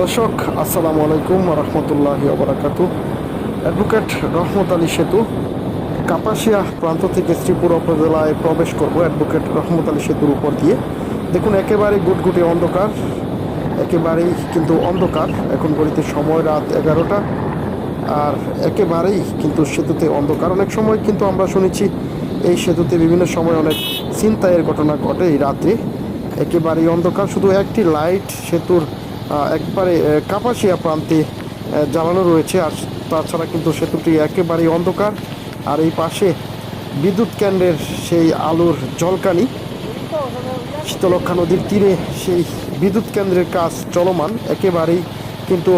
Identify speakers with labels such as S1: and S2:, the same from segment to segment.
S1: দর্শক, আসসালামু আলাইকুম রহমতুল্লাহ বরাকাতু অ্যাডভোকেট রহমত আলী সেতু, কাপাসিয়া প্রান্ত থেকে শ্রীপুর উপজেলায় প্রবেশ করব অ্যাডভোকেট রহমত আলী সেতুর উপর দিয়ে। দেখুন, একেবারে গুটগুটে অন্ধকার, একেবারেই কিন্তু অন্ধকার। এখন ঘড়িতে সময় রাত এগারোটা, আর একেবারেই কিন্তু সেতুতে অন্ধকার। অনেক সময় কিন্তু আমরা শুনেছি, এই সেতুতে বিভিন্ন সময় অনেক ছিনতাইয়ের ঘটনা ঘটে এই রাত্রে। একেবারেই অন্ধকার, শুধু একটি লাইট সেতুর একবারে কাপাসিয়া প্রান্তে জ্বালানো রয়েছে। আর তাছাড়া কিন্তু সেতুটি একেবারেই অন্ধকার। আর এই পাশে বিদ্যুৎ কেন্দ্রের সেই আলোর জলকানি শীতলক্ষা নদীর তীরে সেই বিদ্যুৎ কেন্দ্রের কাজ চলমান। একেবারেই কিন্তু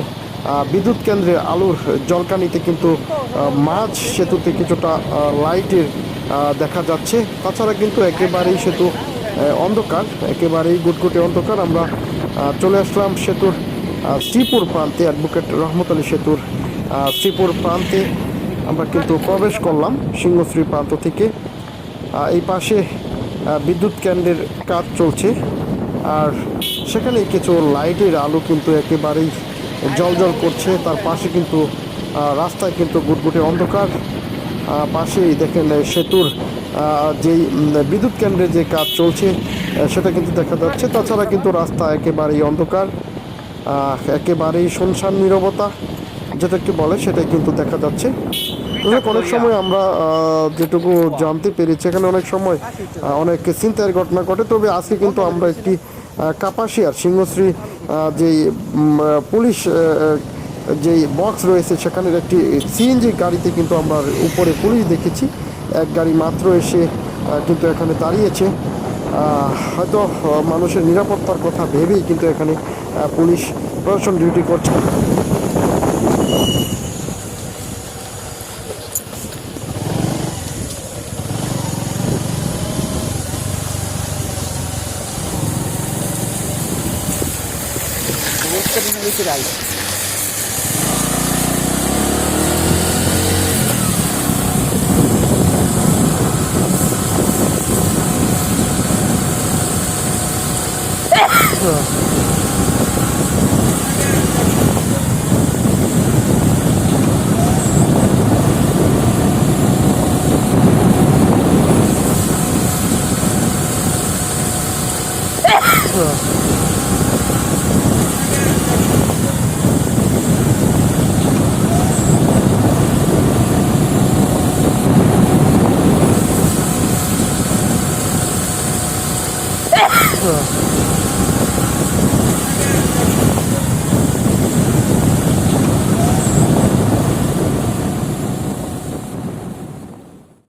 S1: বিদ্যুৎ কেন্দ্রের আলোর জলকানিতে কিন্তু মাঝ সেতুতে কিছুটা লাইটের দেখা যাচ্ছে। তাছাড়া কিন্তু একেবারেই সেতু অন্ধকার। একেবারেই গুটগুটে অন্ধকার। আমরা চলে আসলাম সেতুর শ্রীপুর প্রান্তে অ্যাডভোকেট রহমত আলী সেতুর শ্রীপুর প্রান্তে। আমরা কিন্তু প্রবেশ করলাম সিংহশ্রী প্রান্ত থেকে। এই পাশে বিদ্যুৎ কেন্দ্রের কাজ চলছে। আর সেখানে কিছু লাইটের আলো কিন্তু একেবারেই জল জল করছে। তার পাশে কিন্তু রাস্তায় কিন্তু গুটগুটে অন্ধকার। পাশেই দেখেন সেতুর যেই বিদ্যুৎ কেন্দ্রে যে কাজ চলছে সেটা কিন্তু দেখা যাচ্ছে। তাছাড়া কিন্তু রাস্তা একেবারেই অন্ধকার একেবারেই শুনশান নীরবতা যেটাকে বলে, সেটাই কিন্তু দেখা যাচ্ছে। অনেক সময় আমরা যেটুকু জানতে পেরেছি, এখানে অনেক সময় অনেক চিন্তার ঘটনা ঘটে। তবে আজকে কিন্তু আমরা একটি কাপাসিয়ার সিংহশ্রী যেই পুলিশ যেই বক্স রয়েছে, সেখানের একটি সিএনজি গাড়িতে কিন্তু আমরা উপরে পুলিশ দেখেছি। এক গাড়ি মাত্র এসে কিন্তু এখানে দাঁড়িয়েছে। হয়তো মানুষের নিরাপত্তার কথা ভেবেই কিন্তু এখানে পুলিশ প্রশাসন ডিউটি করছে Gracias. 是。是。是。是。